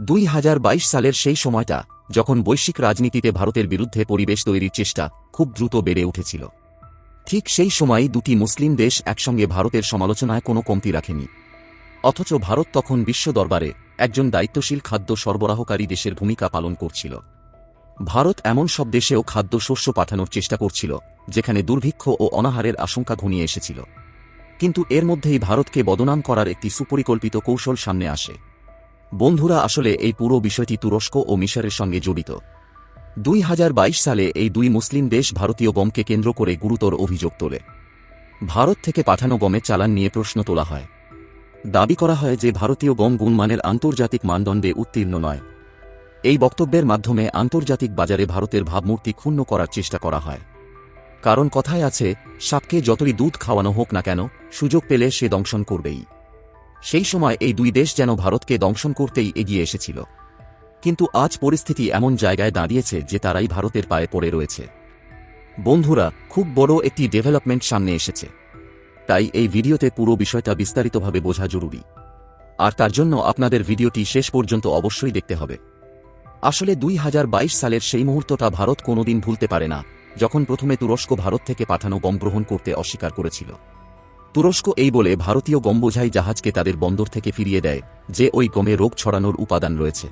দুই হাজার বাইশ সালের সেই সময়টা, যখন বৈশ্বিক রাজনীতিতে ভারতের বিরুদ্ধে পরিবেশ তৈরির চেষ্টা খুব দ্রুত বেড়ে উঠেছিল। ঠিক সেই সময়ই দুটি মুসলিম দেশ একসঙ্গে ভারতের সমালোচনায় কোনো কমতি রাখেনি। অথচ ভারত তখন বিশ্ব দরবারে একজন দায়িত্বশীল খাদ্য সরবরাহকারী দেশের ভূমিকা পালন করছিল। ভারত এমন সব দেশেও খাদ্য শস্য পাঠানোর চেষ্টা করছিল, যেখানে দুর্ভিক্ষ ও অনাহারের আশঙ্কা ঘনিয়ে এসেছিল। কিন্তু এর মধ্যেই ভারতকে বদনাম করার একটি সুপরিকল্পিত কৌশল সামনে আসে। বন্ধুরা, আসলে এই পুরো বিষয়টি তুরস্ক ও মিশরের সঙ্গে জড়িত। দুই হাজার বাইশ সালে এই দুই মুসলিম দেশ ভারতীয় গমকে কেন্দ্র করে গুরুতর অভিযোগ তোলে। ভারত থেকে পাঠানো গমের চালান নিয়ে প্রশ্ন তোলা হয়। দাবি করা হয় যে ভারতীয় গম গুণমানের আন্তর্জাতিক মানদণ্ডে উত্তীর্ণ নয়। এই বক্তব্যের মাধ্যমে আন্তর্জাতিক বাজারে ভারতের ভাবমূর্তি ক্ষুণ্ণ করার চেষ্টা করা হয়। কারণ কথায় আছে, সাপকে যতই দুধ খাওয়ানো হোক না কেন, সুযোগ পেলে সে দংশন করবেই। সেই সময় এই দুই দেশ যেন ভারতকে দংশন করতেই এগিয়ে এসেছিল। কিন্তু আজ পরিস্থিতি এমন জায়গায় দাঁড়িয়েছে যে তারাই ভারতের পায়ে পড়ে রয়েছে। বন্ধুরা, খুব বড় একটি ডেভেলপমেন্ট সামনে এসেছে। তাই এই ভিডিওতে পুরো বিষয়টা বিস্তারিতভাবে বোঝা জরুরি। আর তার জন্য আপনাদের ভিডিওটি শেষ পর্যন্ত অবশ্যই দেখতে হবে। আসলে দুই হাজার বাইশ সালের সেই মুহূর্তটা ভারত কোনোদিন ভুলতে পারে না, যখন প্রথমে তুরস্ক ভারত থেকে পাঠানো গম গ্রহণ করতে অস্বীকার করেছিল। তুরস্ক এই বলে ভারতীয় গম বোঝাই জাহাজকে তাদের বন্দর থেকে ফিরিয়ে দেয়, যে ওই গমে রোগ ছড়ানোর উপাদান রয়েছে।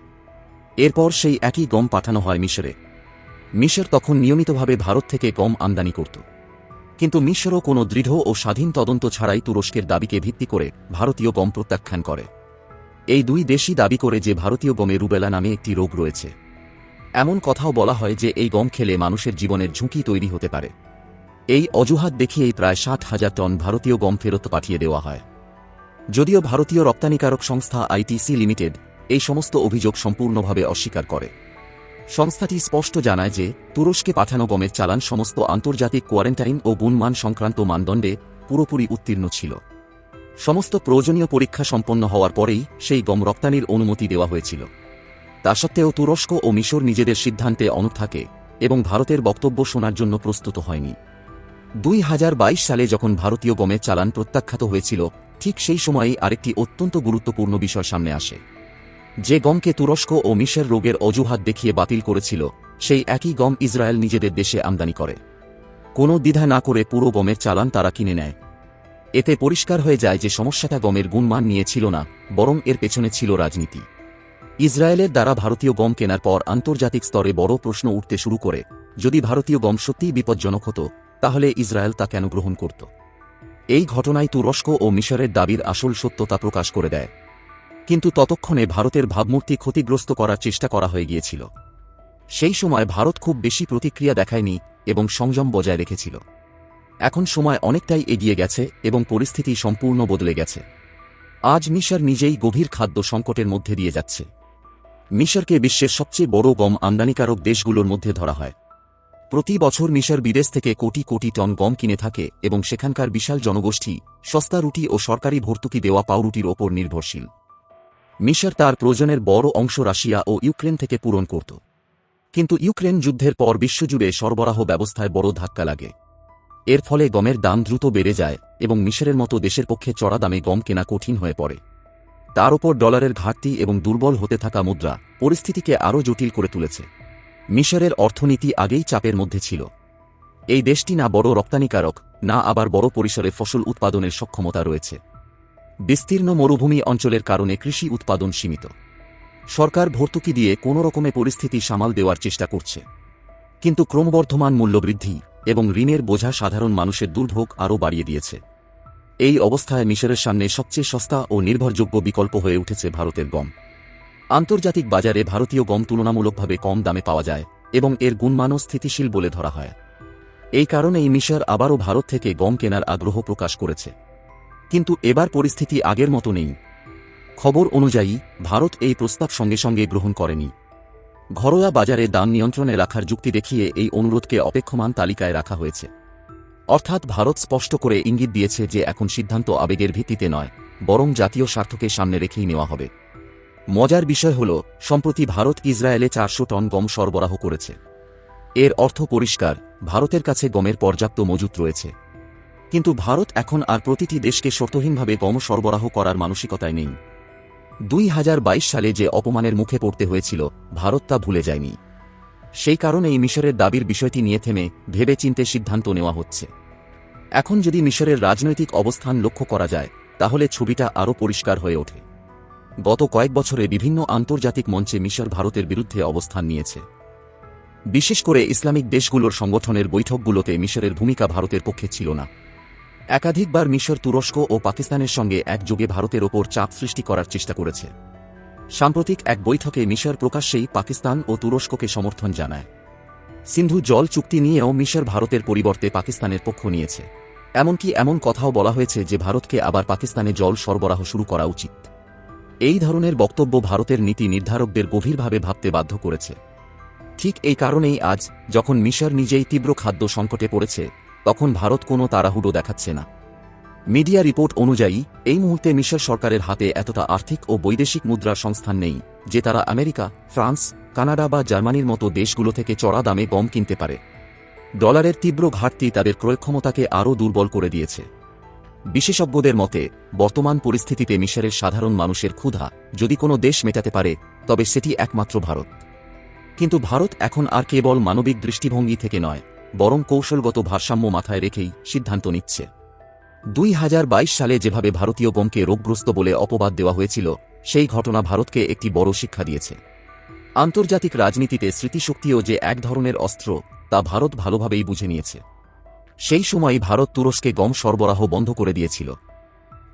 এরপর সেই একই গম পাঠানো হয় মিশরে। মিশর তখন নিয়মিতভাবে ভারত থেকে গম আমদানি করত। কিন্তু মিশরও কোনো দৃঢ় ও স্বাধীন তদন্ত ছাড়াই তুরস্কের দাবিকে ভিত্তি করে ভারতীয় গম প্রত্যাখ্যান করে। এই দুই দেশই দাবি করে যে ভারতীয় গমে রুবেলা নামে একটি রোগ রয়েছে। এমন কথাও বলা হয় যে এই গম খেলে মানুষের জীবনের ঝুঁকি তৈরি হতে পারে। এই অজুহাত দেখিয়েই প্রায় ষাট হাজার টন ভারতীয় গম ফেরত পাঠিয়ে দেওয়া হয়। যদিও ভারতীয় রপ্তানিকারক সংস্থা আইটিসি লিমিটেড এই সমস্ত অভিযোগ সম্পূর্ণভাবে অস্বীকার করে। সংস্থাটি স্পষ্ট জানায় যে তুরস্কে পাঠানো গমের চালান সমস্ত আন্তর্জাতিক কোয়ারেন্টাইন ও গুণমান সংক্রান্ত মানদণ্ডে পুরোপুরি উত্তীর্ণ ছিল। সমস্ত প্রয়োজনীয় পরীক্ষা সম্পন্ন হওয়ার পরেই সেই গম রপ্তানির অনুমতি দেওয়া হয়েছিল। তা সত্ত্বেও তুরস্ক ও মিশর নিজেদের সিদ্ধান্তে অনুপ থাকে এবং ভারতের বক্তব্য শোনার জন্য প্রস্তুত হয়নি। দুই হাজার বাইশ সালে যখন ভারতীয় গমের চালান প্রত্যাখ্যাত হয়েছিল, ঠিক সেই সময়েই আরেকটি অত্যন্ত গুরুত্বপূর্ণ বিষয় সামনে আসে। যে গমকে তুরস্ক ও মিশর রোগের অজুহাত দেখিয়ে বাতিল করেছিল, সেই একই গম ইসরায়েল নিজেদের দেশে আমদানি করে। কোনো দ্বিধা না করে পুরো গমের চালান তারা কিনে নেয়। এতে পরিষ্কার হয়ে যায় যে সমস্যাটা গমের গুণমান নিয়েছিল না, বরং এর পেছনে ছিল রাজনীতি। ইসরায়েলের দ্বারা ভারতীয় গম কেনার পর আন্তর্জাতিক স্তরে বড় প্রশ্ন উঠতে শুরু করে, যদি ভারতীয় গম সত্যিই বিপজ্জনক হতো তাহলে ইসরায়েল তা কেন গ্রহণ করত। এই ঘটনায় তুরস্ক ও মিশরের দাবির আসল সত্যতা প্রকাশ করে দেয়। কিন্তু ততক্ষণে ভারতের ভাবমূর্তি ক্ষতিগ্রস্ত করার চেষ্টা করা হয়ে গিয়েছিল। সেই সময় ভারত খুব বেশি প্রতিক্রিয়া দেখায়নি এবং সংযম বজায় রেখেছিল। এখন সময় অনেকটাই এগিয়ে গেছে এবং পরিস্থিতি সম্পূর্ণ বদলে গেছে। আজ মিশর নিজেই গভীর খাদ্য সংকটের মধ্যে দিয়ে যাচ্ছে। মিশরকে বিশ্বের সবচেয়ে বড় গম আমদানিকারক দেশগুলোর মধ্যে ধরা হয়। প্রতি বছর মিশর বিদেশ থেকে কোটি কোটি টন গম কিনে থাকে এবং সেখানকার বিশাল জনগোষ্ঠী সস্তা রুটি ও সরকারি ভর্তুকি দেওয়া পাউরুটির ওপর নির্ভরশীল। মিশর তার প্রয়োজনের বড় অংশ রাশিয়া ও ইউক্রেন থেকে পূরণ করত। কিন্তু ইউক্রেন যুদ্ধের পর বিশ্বজুড়ে সরবরাহ ব্যবস্থায় বড় ধাক্কা লাগে। এর ফলে গমের দাম দ্রুত বেড়ে যায় এবং মিশরের মতো দেশের পক্ষে চড়া দামে গম কেনা কঠিন হয়ে পড়ে। তার ওপর ডলারের ঘাটতি এবং দুর্বল হতে থাকা মুদ্রা পরিস্থিতিকে আরও জটিল করে তুলেছে। মিশরের অর্থনীতি আগেই চাপের মধ্যে ছিল। এই দেশটি না বড় রপ্তানিকারক, না আবার বড় পরিসরে ফসল উৎপাদনের সক্ষমতা রয়েছে। বিস্তীর্ণ মরুভূমি অঞ্চলের কারণে কৃষি উৎপাদন সীমিত। সরকার ভর্তুকি দিয়ে কোনো রকমে পরিস্থিতি সামাল দেওয়ার চেষ্টা করছে। কিন্তু ক্রমবর্ধমান মূল্যবৃদ্ধি এবং ঋণের বোঝা সাধারণ মানুষের দুর্ভোগ আরও বাড়িয়ে দিয়েছে। এই অবস্থায় মিশরের সামনে সবচেয়ে সস্তা ও নির্ভরযোগ্য বিকল্প হয়ে উঠেছে ভারতের গম। আন্তর্জাতিক বাজারে ভারতীয় গম তুলনামূলকভাবে কম দামে পাওয়া যায় এবং এর গুণমানও স্থিতিশীল বলে ধরা হয়। এই কারণেই মিশর আবারও ভারত থেকে গম কেনার আগ্রহ প্রকাশ করেছে। কিন্তু এবার পরিস্থিতি আগের মতো নেই। খবর অনুযায়ী, ভারত এই প্রস্তাব সঙ্গে সঙ্গে গ্রহণ করেনি। ঘরোয়া বাজারে দাম নিয়ন্ত্রণে রাখার যুক্তি দেখিয়ে এই অনুরোধকে অপেক্ষমান তালিকায় রাখা হয়েছে। অর্থাৎ ভারত স্পষ্ট করে ইঙ্গিত দিয়েছে যে এখন সিদ্ধান্ত আবেগের ভিত্তিতে নয়, বরং জাতীয় স্বার্থকে সামনে রেখেই নেওয়া হবে। মজার বিষয় হল, সম্প্রতি ভারত ইসরায়েলে চারশো টন গম সরবরাহ করেছে। এর অর্থ পরিষ্কার, ভারতের কাছে গমের পর্যাপ্ত মজুত রয়েছে। কিন্তু ভারত এখন আর প্রতিটি দেশকে শর্তহীনভাবে গম সরবরাহ করার মানসিকতায় নেই। দুই হাজার বাইশ সালে যে অপমানের মুখে পড়তে হয়েছিল, ভারত তা ভুলে যায়নি। সেই কারণেই মিশরের দাবির বিষয়টি নিয়ে থেমে ভেবে চিনতে সিদ্ধান্ত নেওয়া হচ্ছে। এখন যদি মিশরের রাজনৈতিক অবস্থান লক্ষ্য করা যায়, তাহলে ছবিটা আরও পরিষ্কার হয়ে ওঠে। গত কয়েক বছরে বিভিন্ন আন্তর্জাতিক মঞ্চে মিশর ভারতের বিরুদ্ধে অবস্থান নিয়েছে। বিশেষ করে ইসলামিক দেশগুলোর সংগঠনের বৈঠকগুলোতে মিশরের ভূমিকা ভারতের পক্ষে ছিল না। একাধিকবার মিশর তুরস্ক ও পাকিস্তানের সঙ্গে একযোগে ভারতের ওপর চাপ সৃষ্টি করার চেষ্টা করেছে। সাম্প্রতিক এক বৈঠকে মিশর প্রকাশ্যেই পাকিস্তান ও তুরস্ককে সমর্থন জানায়। সিন্ধু জল চুক্তি নিয়েও মিশর ভারতের পরিবর্তে পাকিস্তানের পক্ষ নিয়েছে। এমনকি এমন কথাও বলা হয়েছে যে ভারতকে আবার পাকিস্তানে জল সরবরাহ শুরু করা উচিত। এই ধরনের বক্তব্য ভারতের নীতি নির্ধারকদের গভীরভাবে ভাবতে বাধ্য করেছে। ঠিক এই কারণেই আজ, যখন মিশর নিজেই তীব্র খাদ্য সংকটে পড়েছে, তখন ভারত কোনো তাড়াহুড়ো দেখাচ্ছে না। মিডিয়া রিপোর্ট অনুযায়ী, এই মুহূর্তে মিশর সরকারের হাতে এতটা আর্থিক ও বৈদেশিক মুদ্রার সংস্থান নেই, যে তারা আমেরিকা, ফ্রান্স, কানাডা বা জার্মানির মতো দেশগুলো থেকে চড়া দামে গম কিনতে পারে। ডলারের তীব্র ঘাটতি তাদের ক্রয়ক্ষমতাকে আরও দুর্বল করে দিয়েছে। বিশেষজ্ঞদের মতে, বর্তমান পরিস্থিতিতে মিশরের সাধারণ মানুষের ক্ষুধা যদি কোনো দেশ মেটাতে পারে, তবে সেটি একমাত্র ভারত। কিন্তু ভারত এখন আর কেবল মানবিক দৃষ্টিভঙ্গি থেকে নয়, বরং কৌশলগত ভারসাম্য মাথায় রেখেই সিদ্ধান্ত নিচ্ছে। দুই হাজার বাইশ সালে যেভাবে ভারতীয় গমকে রোগগ্রস্ত বলে অপবাদ দেওয়া হয়েছিল, সেই ঘটনা ভারতকে একটি বড় শিক্ষা দিয়েছে। আন্তর্জাতিক রাজনীতিতে স্মৃতিশক্তিও যে এক ধরনের অস্ত্র, তা ভারত ভালোভাবেই বুঝে নিয়েছে। সেই সময় ভারত তুরস্কে গম সরবরাহ বন্ধ করে দিয়েছিল।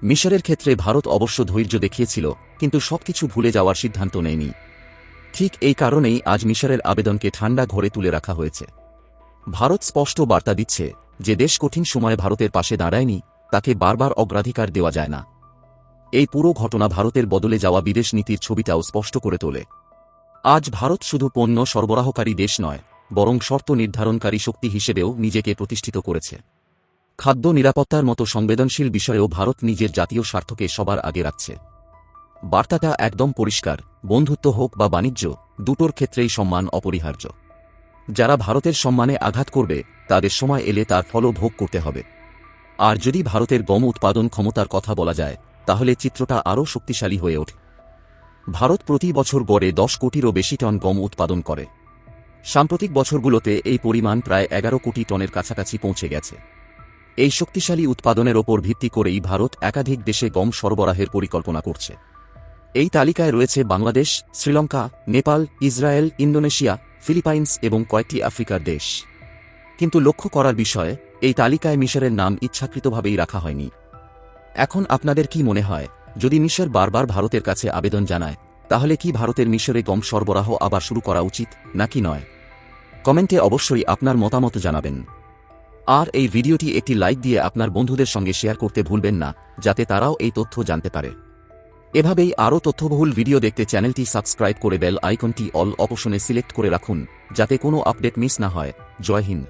মিশরের ক্ষেত্রে ভারত অবশ্য ধৈর্য দেখিয়েছিল, কিন্তু সবকিছু ভুলে যাওয়ার সিদ্ধান্ত নেয়নি। ঠিক এই কারণেই আজ মিশরের আবেদনকে ঠান্ডা ঘরে তুলে রাখা হয়েছে। ভারত স্পষ্ট বার্তা দিচ্ছে যে দেশ কঠিন সময়ে ভারতের পাশে দাঁড়ায়নি, তাকে বারবার অগ্রাধিকার দেওয়া যায় না। এই পুরো ঘটনা ভারতের বদলে যাওয়া বিদেশ নীতির ছবিটাও স্পষ্ট করে তোলে। আজ ভারত শুধু পণ্য সরবরাহকারী দেশ নয় বরং শর্ত নির্ধারণকারী শক্তি হিসেবেও নিজেকে প্রতিষ্ঠিত করেছে। খাদ্য নিরাপত্তার মতো সংবেদনশীল বিষয়েও ভারত নিজের জাতীয় স্বার্থকে সবার আগে রাখছে। বার্তাটা একদম পরিষ্কার, বন্ধুত্ব হোক বা বাণিজ্য, দুটোর ক্ষেত্রেই সম্মান অপরিহার্য। যারা ভারতের সম্মানে আঘাত করবে, তাদের সময় এলে তার ফলও ভোগ করতে হবে। আর যদি ভারতের গম উৎপাদন ক্ষমতার কথা বলা যায়, তাহলে চিত্রটা আরও শক্তিশালী হয়ে ওঠে। ভারত প্রতি বছর গড়ে দশ কোটিরও বেশি টন গম উৎপাদন করে। সাম্প্রতিক বছরগুলোতে এই পরিমাণ প্রায় এগারো কোটি টনের কাছাকাছি পৌঁছে গেছে। এই শক্তিশালী উৎপাদনের ওপর ভিত্তি করেই ভারত একাধিক দেশে গম সরবরাহের পরিকল্পনা করছে। এই তালিকায় রয়েছে Bangladesh, Sri Lanka, Nepal, Israel, Indonesia, Philippines এবং কয়েকটি আফ্রিকার দেশ। কিন্তু লক্ষ্য করার বিষয়ে, এই তালিকায় মিশরের নাম ইচ্ছাকৃতভাবেই রাখা হয়নি। এখন আপনাদের কি মনে হয়, যদি মিশর বারবার ভারতের কাছে আবেদন জানায় তাহলে কি ভারতের মিশরে গম সরবরাহ আবার শুরু করা উচিত, নাকি নয়? কমেন্টে অবশ্যই আপনার মতামত জানাবেন। আর এই ভিডিওটি একটি লাইক দিয়ে আপনার বন্ধুদের সঙ্গে শেয়ার করতে ভুলবেন না, যাতে তারাও এই তথ্য জানতে পারে। এভাবেই আরও তথ্যবহুল ভিডিও দেখতে চ্যানেলটি সাবস্ক্রাইব করে বেল আইকনটি অল অপশনে সিলেক্ট করে রাখুন, যাতে কোনো আপডেট মিস না হয়। জয় হিন্দ।